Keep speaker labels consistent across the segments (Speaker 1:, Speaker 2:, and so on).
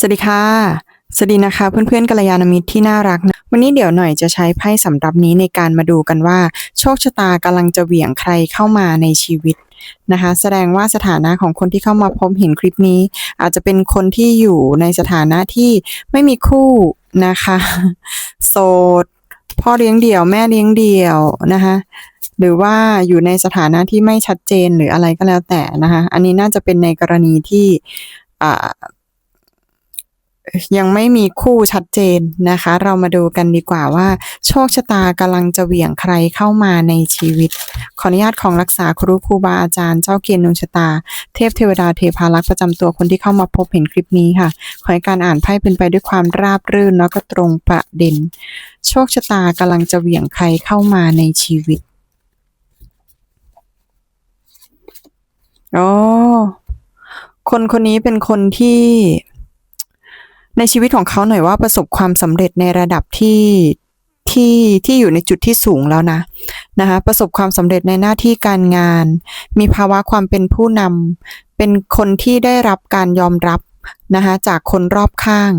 Speaker 1: สวัสดีค่ะ สวัสดีนะคะ เพื่อนๆกัลยาณมิตรที่น่ารักนะ วันนี้เดี๋ยวหน่อยจะใช้ไพ่สำหรับนี้ในการมาดูกันว่า โชคชะตากำลังจะเหวี่ยงใครเข้ามาในชีวิตนะคะ แสดงว่าสถานะของคนที่เข้ามาพบเห็นคลิปนี้ อาจจะเป็นคนที่อยู่ในสถานะที่ไม่มีคู่นะคะ โสด พ่อเลี้ยงเดี่ยว แม่เลี้ยงเดี่ยวนะคะหรือว่าอยู่ในสถานะที่ไม่ชัดเจนหรืออะไรก็แล้วแต่นะคะ อันนี้น่าจะเป็นในกรณีที่อ่า ยังไม่มีคู่ชัดเจนนะคะ เรามาดูกันดีกว่าว่า โชคชะตากำลังจะเหวี่ยงใครเข้ามาในชีวิต ขออนุญาตของรักษาครูครูบาอาจารย์เจ้าเกียรตินุชะตา เทพเทวดาเทพารักษ์ประจำตัวคนที่เข้ามาพบเห็นคลิปนี้ค่ะ ขอให้การอ่านไพ่เป็นไปด้วยความราบรื่นแล้วก็ตรงประเด็น โชคชะตากำลังจะเหวี่ยงใครเข้ามาในชีวิตอ๋อคนคนนี้เป็นคนที่ ในชีวิตของเขาหน่อยว่าประสบความสำเร็จในระดับที่ที่ที่อยู่ในจุดที่สูงแล้วนะนะคะประสบความสำเร็จในหน้าที่การงาน มีภาวะความเป็นผู้นำเป็นคนที่ได้รับการยอมรับนะคะจากคนรอบข้าง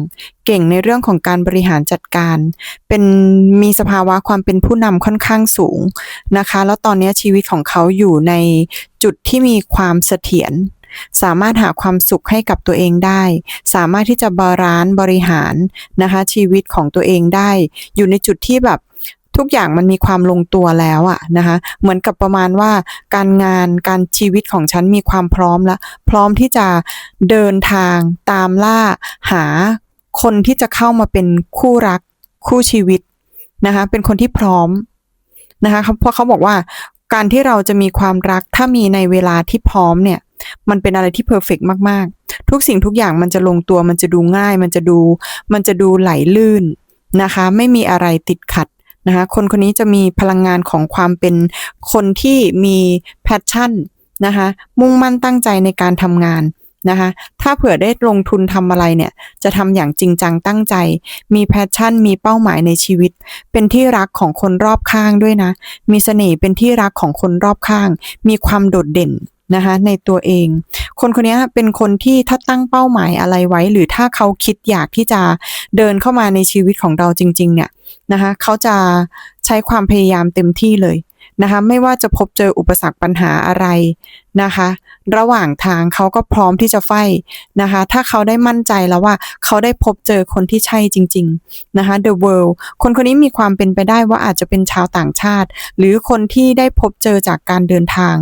Speaker 1: เก่งในเรื่องของการบริหารจัดการ เป็นมีสภาวะความเป็นผู้นำค่อนข้างสูงนะคะ แล้วตอนนี้ชีวิตของเขาอยู่ในจุดที่มีความเสถียร สามารถหาความสุขให้กับตัวเองได้ สามารถที่จะบาลานซ์บริหารนะคะชีวิตของตัวเองได้ อยู่ในจุดที่แบบทุกอย่างมันมีความลงตัวแล้วอะนะคะ เหมือนกับประมาณว่าการงานการชีวิตของฉันมีความพร้อมแล้ว พร้อมที่จะเดินทางตามล่าหาคนที่จะเข้ามาเป็นคู่รักคู่ชีวิตนะคะ เป็นคนที่พร้อมนะคะเพราะเขาบอกว่า การที่เราจะมีความรักถ้ามีในเวลาที่พร้อมเนี่ย มันเป็นอะไรที่เพอร์เฟกมาก ๆ ทุกสิ่งทุกอย่างมันจะลงตัวมันจะดูง่าย มันจะดู มันจะดูไหลลื่นนะคะ ไม่มีอะไรติดขัดนะคะคนคนนี้จะมีพลังงานของความเป็นคนที่มีแพชชั่นนะคะมุ่งมั่นตั้งใจในการทำงาน นะคะ ถ้าเผื่อได้ลงทุนทำอะไรเนี่ย จะทำอย่างจริงจังตั้งใจ มีแพชชั่น มีเป้าหมายในชีวิต เป็นที่รักของคนรอบข้างด้วยนะ มีเสน่ห์เป็นที่รักของคนรอบข้าง มีความโดดเด่นนะคะในตัวเอง คนคนนี้เป็นคนที่ถ้าตั้งเป้าหมายอะไรไว้ หรือถ้าเขาคิดอยากที่จะเดินเข้ามาในชีวิตของเราจริง ๆ เนี่ยนะคะเขาจะใช้ความพยายามเต็มที่เลย นะคะไม่ว่าจะพบเจออุปสรรคปัญหาอะไรนะคะ ระหว่างทางเขาก็พร้อมที่จะไฟนะคะ ถ้าเขาได้มั่นใจแล้วว่าเขาได้พบเจอคนที่ใช่จริง ๆ นะคะ The World คนคนนี้มีความเป็นไปได้ว่าอาจจะเป็นชาวต่างชาติ หรือคนที่ได้พบเจอจากการเดินทาง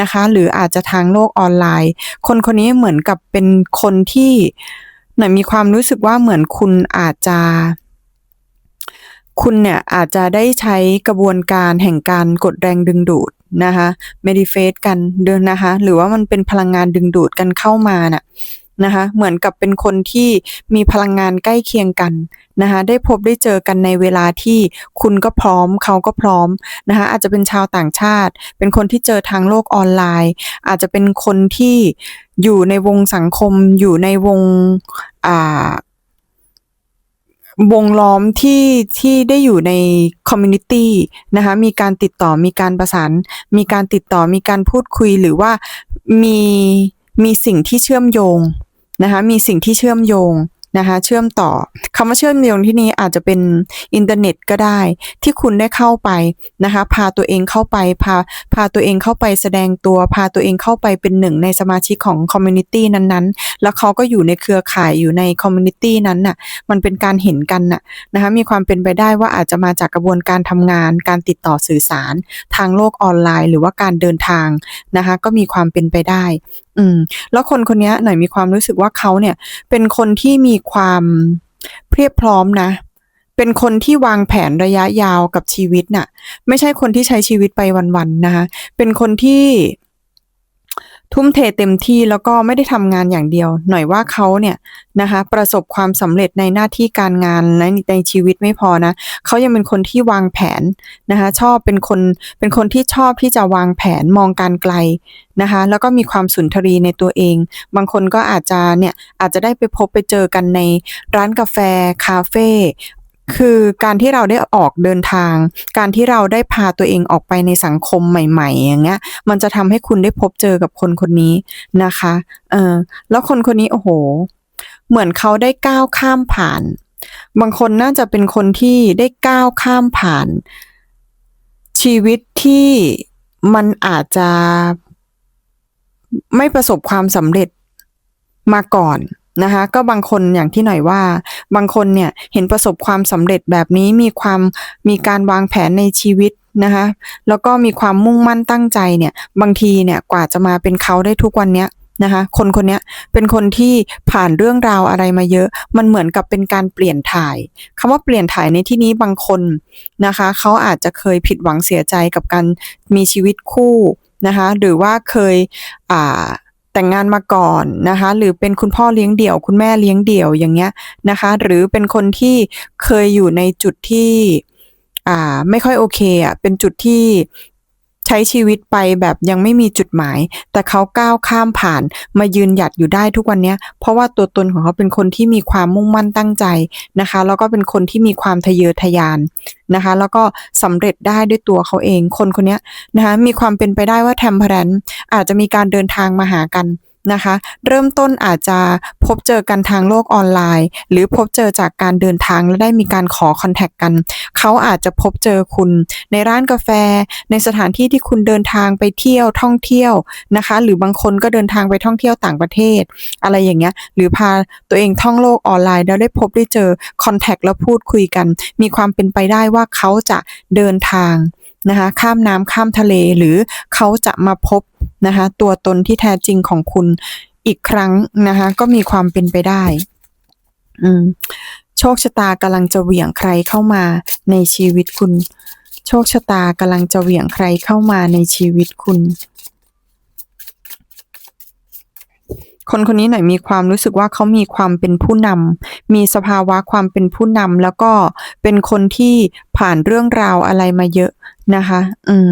Speaker 1: นะคะ หรืออาจจะทางโลกออนไลน์ คนคนนี้เหมือนกับเป็นคนที่หน่อยมีความรู้สึกว่าเหมือนคุณอาจจะ คุณเนี่ยอาจจะได้ใช้กระบวนการแห่งการกดแรงดึงดูดนะคะเมดิเฟสกันเดินนะคะ หรือว่ามันเป็นพลังงานดึงดูดกันเข้ามาน่ะนะคะเหมือนกับเป็นคนที่มีพลังงานใกล้เคียงกันนะคะได้พบได้เจอกันในเวลาที่คุณก็พร้อมเขาก็พร้อมนะคะอาจจะเป็นชาวต่างชาติ เป็นคนที่เจอทางโลกออนไลน์ อาจจะเป็นคนที่อยู่ในวงสังคมอยู่ในวงอ่า วงล้อมที่ที่ได้อยู่ในคอมมูนิตี้นะคะมีการติดต่อมีการประสาน มีการติดต่อมีการพูดคุยหรือว่ามีมีสิ่งที่เชื่อมโยงนะคะมีสิ่งที่เชื่อมโยง นะคะเชื่อมต่อคำว่าเชื่อมโยงที่นี้อาจจะเป็นอินเทอร์เน็ตก็ได้ ที่คุณได้เข้าไปนะคะพาตัวเองเข้าไปพาพาตัวเองเข้าไปแสดงตัว พาตัวเองเข้าไปเป็นหนึ่งในสมาชิกของคอมมูนิตี้นั้นๆ แล้วเขาก็อยู่ในเครือข่ายอยู่ในคอมมูนิตี้นั้นน่ะมันเป็นการเห็นกันน่ะนะคะมีความเป็นไปได้ว่าอาจจะมาจากกระบวนการทำงาน การติดต่อสื่อสาร ทางโลกออนไลน์ หรือว่าการเดินทางนะคะก็มีความเป็นไปได้ อืม แล้วคนคนนี้หน่อยมีความรู้สึกว่าเขาเนี่ย เป็นคนที่มีความเพียบพร้อมนะ เป็นคนที่วางแผนระยะยาวกับชีวิตน่ะ ไม่ใช่คนที่ใช้ชีวิตไปวันๆนะคะ เป็นคนที่ ทุ่มเทเต็มที่แล้วก็ไม่ได้ทำงานอย่างเดียว หน่อยว่าเขาเนี่ยนะคะประสบความสำเร็จในหน้าที่การงานและในชีวิตไม่พอนะเขายังเป็นคนที่วางแผนนะคะชอบเป็นคนเป็นคนที่ชอบที่จะวางแผนมองการไกลนะคะแล้วก็มีความสุนทรีในตัวเอง บางคนก็อาจจะเนี่ยอาจจะได้ไปพบไปเจอกันในร้านกาแฟคาเฟ่ คือการที่เราได้ออกเดินทาง การที่เราได้พาตัวเองออกไปในสังคมใหม่ ๆ อย่างเงี้ย มันจะทำให้คุณได้พบเจอกับคนคนนี้นะคะ เออแล้วคนคนนี้โอ้โห เหมือนเขาได้ก้าวข้ามผ่าน บางคนน่าจะเป็นคนที่ได้ก้าวข้ามผ่าน ชีวิตที่มันอาจจะไม่ประสบความสำเร็จมาก่อน นะคะก็บางคนอย่างที่หน่อยว่า บางคนเนี่ยเห็นประสบความสำเร็จแบบนี้มีความมีการวางแผนในชีวิตนะคะแล้วก็มีความมุ่งมั่นตั้งใจเนี่ยบางทีเนี่ยกว่าจะมาเป็นเขาได้ทุกวันเนี้ยนะคะคนคนนี้เป็นคนที่ผ่านเรื่องราวอะไรมาเยอะ มันเหมือนกับเป็นการเปลี่ยนถ่ายคำว่าเปลี่ยนถ่ายในที่นี้บางคนนะคะเขาอาจจะเคยผิดหวังเสียใจกับการมีชีวิตคู่นะคะหรือว่าเคยอ่า แต่งงานมาก่อนนะคะ หรือเป็นคุณพ่อเลี้ยงเดี่ยว คุณแม่เลี้ยงเดี่ยวอย่างเงี้ยนะคะ หรือเป็นคนที่เคยอยู่ในจุดที่อ่าไม่ค่อยโอเคอะเป็นจุดที่ ช้ชีวิตไปแบบยังไม่มีจุดหมาย แต่เขาก้าวข้ามผ่านมายืนหยัดอยู่ได้ทุกวันเนี้ยเพราะว่าตัวตนของเขาเป็นคนที่มีความมุ่งมั่นตั้งใจนะคะ แล้วก็เป็นคนที่มีความทะเยอทะยานนะคะ แล้วก็สำเร็จได้ด้วยตัวเขาเองคนคนนี้นะคะมีความเป็นไปได้ว่าแทมเพลนอาจจะมีการเดินทางมาหากัน นะคะ เริ่มต้นอาจจะพบเจอกันทางโลกออนไลน์ หรือพบเจอจากการเดินทางและได้มีการขอคอนแทคกัน เขาอาจจะพบเจอคุณในร้านกาแฟ ในสถานที่ที่คุณเดินทางไปเที่ยวท่องเที่ยวนะคะ หรือบางคนก็เดินทางไปท่องเที่ยวต่างประเทศ อะไรอย่างเงี้ยหรือพาตัวเองท่องโลกออนไลน์แล้วได้พบได้เจอคอนแทคแล้วพูดคุยกัน มีความเป็นไปได้ว่าเขาจะเดินทางนะคะข้ามน้ำข้ามทะเลหรือเขาจะมาพบ นะคะ ตัวตนที่แท้จริงของคุณอีกครั้งนะคะ ก็มีความเป็นไปได้ อืม โชคชะตากำลังจะเหวี่ยงใครเข้ามาในชีวิตคุณ โชคชะตากำลังจะเหวี่ยงใครเข้ามาในชีวิตคุณ คนคนนี้หน่อยมีความรู้สึกว่าเขามีความเป็นผู้นำมีสภาวะความเป็นผู้นำแล้วก็เป็นคนที่ผ่านเรื่องราวอะไรมาเยอะนะคะ อืม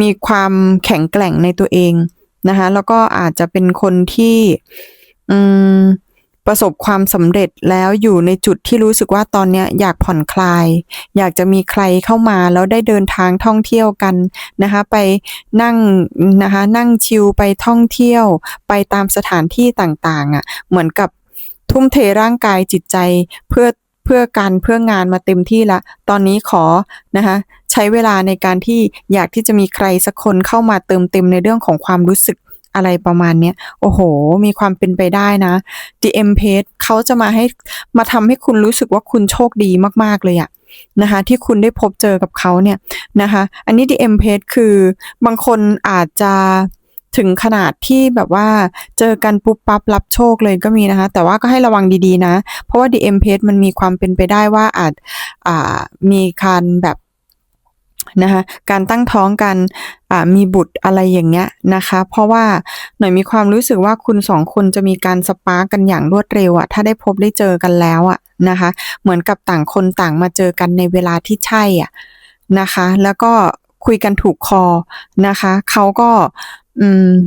Speaker 1: มีความแข็งแกร่งในตัวเองนะคะแล้วก็อาจจะเป็นคนที่ประสบความสำเร็จแล้วอยู่ในจุดที่รู้สึกว่าตอนนี้อยากผ่อนคลาย อยากจะมีใครเข้ามาแล้วได้เดินทางท่องเที่ยวกันนะคะไปนั่งนะคะนั่งชิลไปท่องเที่ยว ไปตามสถานที่ต่างๆอะ่ะเหมือนกับทุ่มเทร่างกายจิตใจเพื่อเพื่อการเพื่องานมาเต็มที่ละ ตอนนี้ขอนะคะ ใช้เวลาในการที่อยากที่จะมีใครสักคนเข้ามาเติมเต็มในเรื่องของความรู้สึกอะไรประมาณเนี้ย โอ้โห มีความเป็นไปได้นะ DM Page เขาจะมาให้มาทำให้คุณรู้สึกว่าคุณโชคดีมาก ๆ เลยอะนะคะ ที่คุณได้พบเจอกับเขาเนี่ยนะคะ อันนี้ DM Page คือบางคนอาจจะถึงขนาดที่แบบว่าเจอกันปุ๊บปั๊บรับโชคเลยก็มีนะคะ แต่ว่าก็ให้ระวังดีๆนะ เพราะว่า DM Page มันมีความเป็นไปได้ว่าอาจอ่ามีการแบบ นะคะการตั้งท้องกันมีบุตรอะไรอย่างเงี้ยนะคะ เพราะว่าหน่อยมีความรู้สึกว่าคุณสองคนจะมีการสปาร์กกันอย่างรวดเร็วอะถ้าได้พบได้เจอกันแล้วอะนะคะ เหมือนกับต่างคนต่างมาเจอกันในเวลาที่ใช่อะนะคะ แล้วก็คุยกันถูกคอนะคะ เขาก็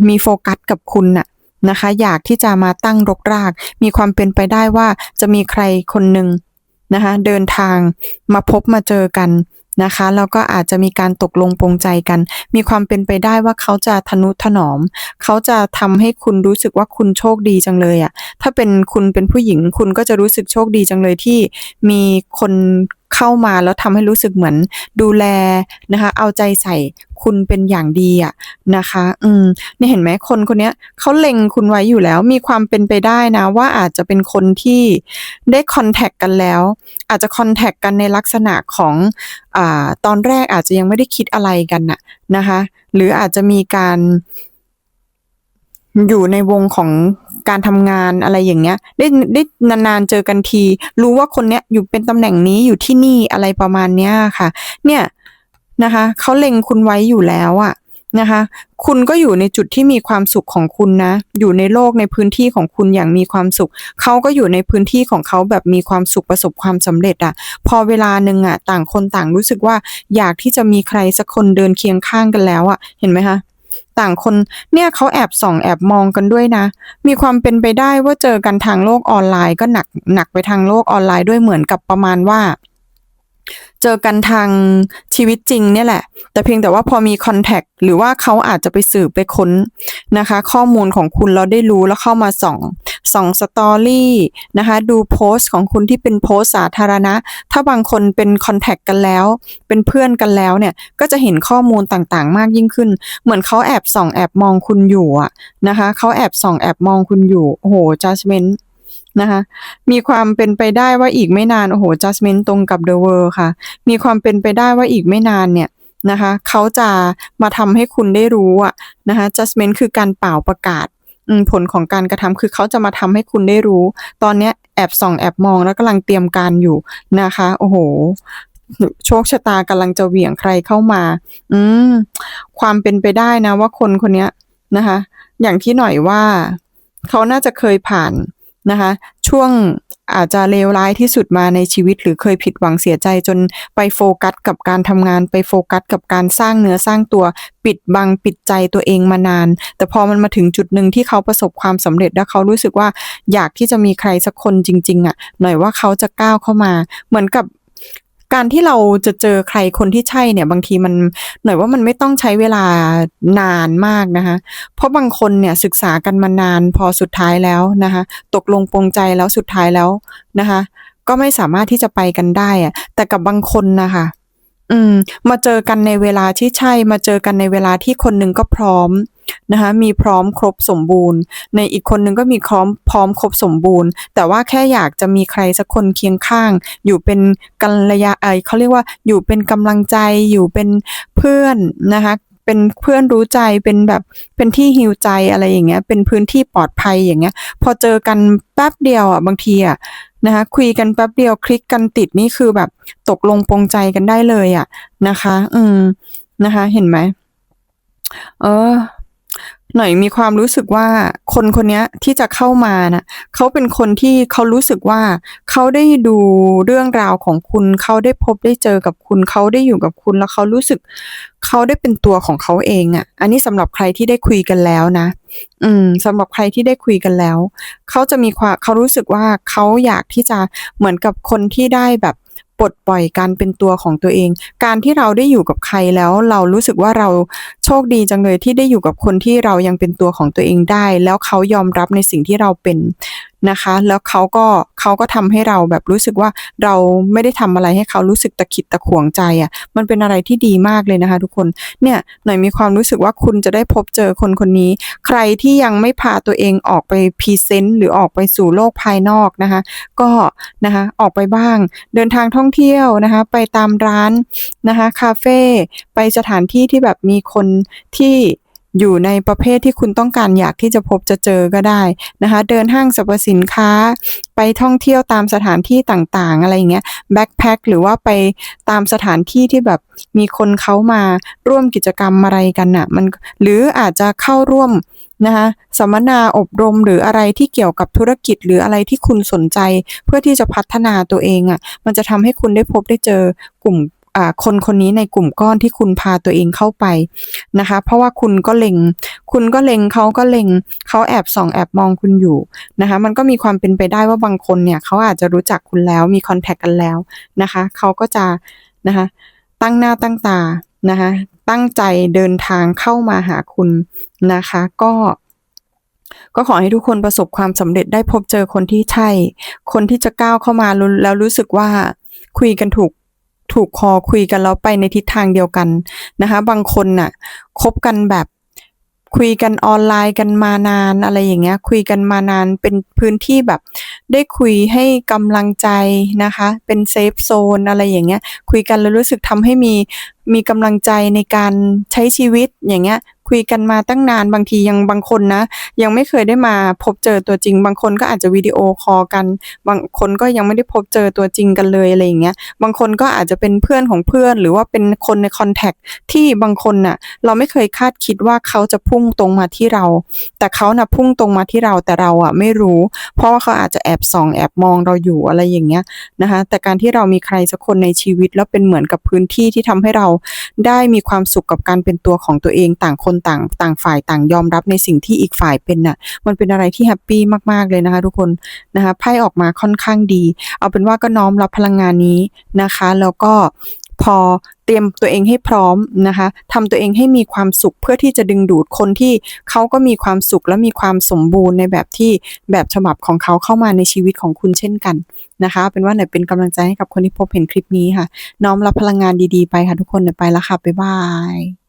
Speaker 1: มีโฟกัสกับคุณน่ะนะคะ อยากที่จะมาตั้งรกราก มีความเป็นไปได้ว่าจะมีใครคนหนึ่งนะคะ เดินทางมาพบมาเจอกัน นะคะแล้วก็อาจจะมีการตกลงปรงใจกัน มีความเป็นไปได้ว่าเขาจะทนุถนอม เขาจะทำให้คุณรู้สึกว่าคุณโชคดีจังเลยอะ่ะถ้าเป็นคุณเป็นผู้หญิงคุณก็จะรู้สึกโชคดีจังเลยที่มีคน เข้ามาแล้วทำให้รู้สึกเหมือนดูแลนะคะ เอาใจใส่คุณเป็นอย่างดีอะนะคะ อืมนี่เห็นไหมคนคนนี้เขาเล็งคุณไว้อยู่แล้ว มีความเป็นไปได้นะ ว่าอาจจะเป็นคนที่ได้คอนแทคกันแล้ว อาจจะคอนแทคกันในลักษณะของอ่าตอนแรกอาจจะยังไม่ได้คิดอะไรกันน่ะนะคะ หรืออาจจะมีการ อยู่ในวงของการทำงานอะไรอย่างเงี้ย ได้ได้นานๆเจอกันที รู้ว่าคนเนี้ยอยู่เป็นตำแหน่งนี้อยู่ที่นี่อะไรประมาณเนี้ยค่ะ เนี่ยนะคะเขาเล็งคุณไว้อยู่แล้วอะนะคะ คุณก็อยู่ในจุดที่มีความสุขของคุณนะ อยู่ในโลกในพื้นที่ของคุณอย่างมีความสุข เขาก็อยู่ในพื้นที่ของเขาแบบมีความสุขประสบความสำเร็จอะพอเวลาหนึ่งอะต่างคนต่างรู้สึกว่าอยากที่จะมีใครสักคนเดินเคียงข้างกันแล้วอะเห็นไหมคะ ต่างคน เนี่ยเขาแอบส่องแอบมองกันด้วยนะ มีความเป็นไปได้ว่าเจอกันทางโลกออนไลน์ก็หนักหนักไปทางโลกออนไลน์ด้วยเหมือนกับประมาณว่า เจอกันทางชีวิตจริงเนี่ยแหละ แต่เพียงแต่ว่าพอมีคอนแทคหรือว่าเขาอาจจะไปสืบไปค้นนะคะ ข้อมูลของคุณเราได้รู้แล้วเข้ามาส่อง ส่องสตอรี่นะคะดูโพสต์ของคุณที่เป็นโพสต์สาธารณะ ถ้าบางคนเป็นคอนแทคกันแล้ว เป็นเพื่อนกันแล้วเนี่ย ก็จะเห็นข้อมูลต่างๆ มากยิ่งขึ้น เหมือนเขาแอบส่องแอบมองคุณอยู่อะนะคะเขาแอบส่องแอบมองคุณอยู่โอ้โห judgment นะคะมีความเป็นไปได้ว่าอีกไม่นาน โอ้โห judgment ตรงกับ the world ค่ะ มีความเป็นไปได้ว่าอีกไม่นานเนี่ยนะคะเขาจะมาทำให้คุณได้รู้อะนะคะ judgment คือการเป่าประกาศ ผลของการกระทำคือเขาจะมาทำให้คุณได้รู้ ตอนเนี้ยแอบส่องแอบมองแล้วกำลังเตรียมการอยู่นะคะ โอ้โหโชคชะตากำลังจะเหวี่ยงใครเข้ามา อืม ความเป็นไปได้นะ ว่าคนคนเนี้ยนะคะ อย่างที่หน่อยว่า เขาน่าจะเคยผ่านนะคะ ช่วง อาจจะเลวร้ายที่สุดมาในชีวิต หรือเคยผิดหวังเสียใจจนไปโฟกัสกับการทำงานไปโฟกัสกับการสร้างเนื้อสร้างตัวปิดบังปิดใจตัวเองมานาน แต่พอมันมาถึงจุดหนึ่งที่เขาประสบความสำเร็จแล้วเขารู้สึกว่าอยากที่จะมีใครสักคนจริง ๆอะหน่อยว่าเขาจะก้าวเข้ามา เหมือนกับ การที่เราจะเจอใครคนที่ใช่เนี่ย บางทีมันหน่อยว่ามันไม่ต้องใช้เวลานานมากนะคะ เพราะบางคนเนี่ยศึกษากันมานานพอสุดท้ายแล้วนะคะ ตกลงปรงใจแล้วสุดท้ายแล้วนะคะ ก็ไม่สามารถที่จะไปกันได้อะแต่กับบางคนนะคะอืม มาเจอกันในเวลาที่ใช่ มาเจอกันในเวลาที่คนหนึ่งก็พร้อม นะคะมีพร้อมครบสมบูรณ์ ในอีกคนหนึ่งก็มีพร้อมพร้อมครบสมบูรณ์ แต่ว่าแค่อยากจะมีใครสักคนเคียงข้าง อยู่เป็นกัลยาเอยเขาเรียกว่าอยู่เป็นกำลังใจอยู่เป็นเพื่อนนะคะเป็นเพื่อนรู้ใจเป็นแบบเป็นที่ฮิวใจอะไรอย่างเงี้ย เป็นพื้นที่ปลอดภัยอย่างเงี้ย พอเจอกันแป๊บเดียวอะบางทีอะนะคะคุยกันแป๊บเดียวคลิกกันติดนี่คือแบบตกลงปรงใจกันได้เลยอะนะคะ อืมนะคะ เห็นไหมเออ หน่อยมีความรู้สึกว่าคนคนนี้ที่จะเข้ามานะเขาเป็นคนที่เขารู้สึกว่าเขาได้ดูเรื่องราวของคุณเขาได้พบได้เจอกับคุณเขาได้อยู่กับคุณแล้วเขารู้สึกเขาได้เป็นตัวของเขาเองอะ่ะ อันนี้สำหรับใครที่ได้คุยกันแล้วนะ อืมสำหรับใครที่ได้คุยกันแล้วเขาจะมีความเขารู้สึกว่าเขาอยากที่จะเหมือนกับคนที่ได้แบบปลดปล่อยการเป็นตัวของตัวเอง การที่เราได้อยู่กับใครแล้วเรารู้สึกว่าเราโชคดีจังเลยที่ได้อยู่กับคนที่เรายังเป็นตัวของตัวเองได้ แล้วเขายอมรับในสิ่งที่เราเป็นนะคะ แล้วเขาก็เขาก็ทำให้เราแบบรู้สึกว่าเราไม่ได้ทำอะไรให้เขารู้สึกตะขิดตะขวงใจอะ่ะ มันเป็นอะไรที่ดีมากเลยนะคะ ทุกคนเนี่ยหน่อยมีความรู้สึกว่าคุณจะได้พบเจอคนคนนี้ ใครที่ยังไม่พาตัวเองออกไปพรีเซนต์หรือออกไปสู่โลกภายนอกนะคะ ก็นะคะออกไปบ้าง เดินทางท่องเที่ยวนะคะ ไปตามร้านนะคะคาเฟ่ไปสถานที่ที่แบบมีคนที่อยู่ในประเภทที่คุณต้องการอยากที่จะพบจะเจอก็ได้นะคะ เดินห้างสรรพสินค้า ไปท่องเที่ยวตามสถานที่ต่างๆ อะไรอย่างเงี้ยแบ็คแพคหรือว่าไปตามสถานที่ที่แบบมีคนเขามาร่วมกิจกรรมอะไรกันน่ะมันหรืออาจจะเข้าร่วมนะคะสัมมนาอบรมหรืออะไรที่เกี่ยวกับธุรกิจหรืออะไรที่คุณสนใจ เพื่อที่จะพัฒนาตัวเองอะ่ะมันจะทำให้คุณได้พบได้เจอกลุ่ม คนคนนี้ในกลุ่มก้อนที่คุณพาตัวเองเข้าไปนะคะ เพราะว่าคุณก็เล็ง คุณก็เล็งเขาก็เล็งเขาแอบส่องแอบมองคุณอยู่นะคะ มันก็มีความเป็นไปได้ว่าบางคนเนี่ยเขาอาจจะรู้จักคุณแล้วมีคอนแทคกันแล้วนะคะเขาก็จะนะคะตั้งหน้าตั้งตานะคะตั้งใจเดินทางเข้ามาหาคุณนะคะ ก็ก็ขอให้ทุกคนประสบความสำเร็จได้พบเจอคนที่ใช่ คนที่จะก้าวเข้ามาแล้วรู้สึกว่าคุยกันถูก ถูกคอคุยกันแล้วไปในทิศทางเดียวกันนะคะ บางคนน่ะคบกันแบบคุยกันออนไลน์กันมานานอะไรอย่างเงี้ย คุยกันมานานเป็นพื้นที่แบบได้คุยให้กำลังใจนะคะ เป็นเซฟโซนอะไรอย่างเงี้ย คุยกันแล้วรู้สึกทำให้มีมีกำลังใจในการใช้ชีวิตอย่างเงี้ย คุยกันมาตั้งนานบางทียังบางคนนะ ยังไม่เคยได้มาพบเจอตัวจริง บางคนก็อาจจะวิดีโอคอลกัน บางคนก็ยังไม่ได้พบเจอตัวจริงกันเลยอะไรอย่างเงี้ยบางคนก็อาจจะเป็นเพื่อนของเพื่อน หรือว่าเป็นคนในคอนแทคที่บางคนน่ะเราไม่เคยคาดคิดว่าเขาจะพุ่งตรงมาที่เรา แต่เขาน่ะพุ่งตรงมาที่เราแต่เราอะไม่รู้ เพราะว่าเขาอาจจะแอบส่องแอบมองเราอยู่อะไรอย่างเงี้ยนะคะแต่การที่เรามีใครสักคนในชีวิตแล้วเป็นเหมือนกับพื้นที่ที่ทำให้เราได้มีความสุขกับการเป็นตัวของตัวเองต่างคนนต่างต่างฝ่ายต่างยอมรับในสิ่งที่อีกฝ่ายเป็นน่ะ มันเป็นอะไรที่แฮปปี้มากๆเลยนะคะทุกคนนะคะไพ่ออกมาค่อนข้างดี เอาเป็นว่าก็น้อมรับพลังงานนี้นะคะ แล้วก็พอเตรียมตัวเองให้พร้อมนะคะทำตัวเองให้มีความสุขเพื่อที่จะดึงดูดคนที่เขาก็มีความสุขและมีความสมบูรณ์ในแบบที่แบบฉบับของเขาเข้ามาในชีวิตของคุณเช่นกันนะคะ เป็นว่าเนี่ยเป็นกำลังใจให้กับคนที่พบเห็นคลิปนี้ค่ะ น้อมรับพลังงานดีๆไปค่ะทุกคนไปแล้วค่ะ บ๊ายบาย